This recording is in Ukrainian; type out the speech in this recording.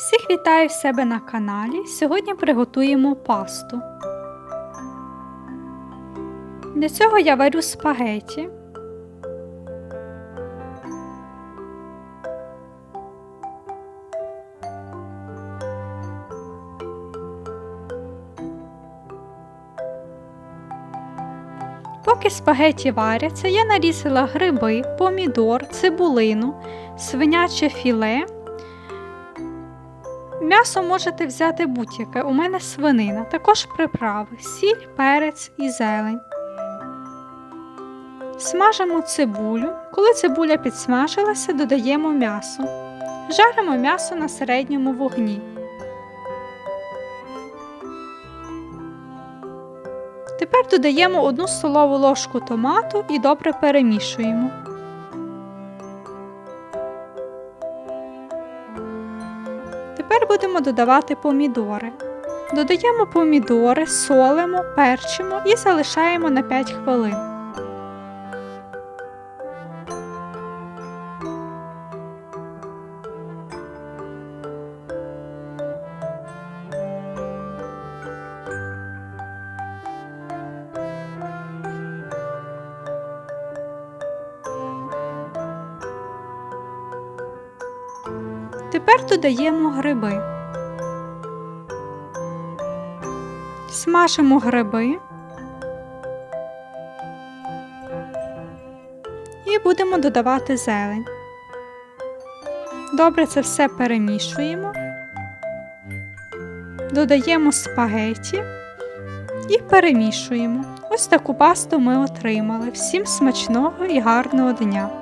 Всіх вітаю в себе на каналі. Сьогодні приготуємо пасту. Для цього я варю спагеті. Поки спагеті варяться, я нарізала гриби, помідор, цибулину, свиняче філе. М'ясо можете взяти будь-яке, у мене свинина, також приправи, сіль, перець і зелень. Смажимо цибулю. Коли цибуля підсмажилася, додаємо м'ясо. Жаримо м'ясо на середньому вогні. Тепер додаємо одну столову ложку томату і добре перемішуємо. Будемо додавати помідори. Додаємо помідори, солимо, перчимо і залишаємо на 5 хвилин. Тепер додаємо гриби. Смажимо гриби і будемо додавати зелень. Добре це все перемішуємо, додаємо спагеті і перемішуємо. Ось таку пасту ми отримали. Всім смачного і гарного дня!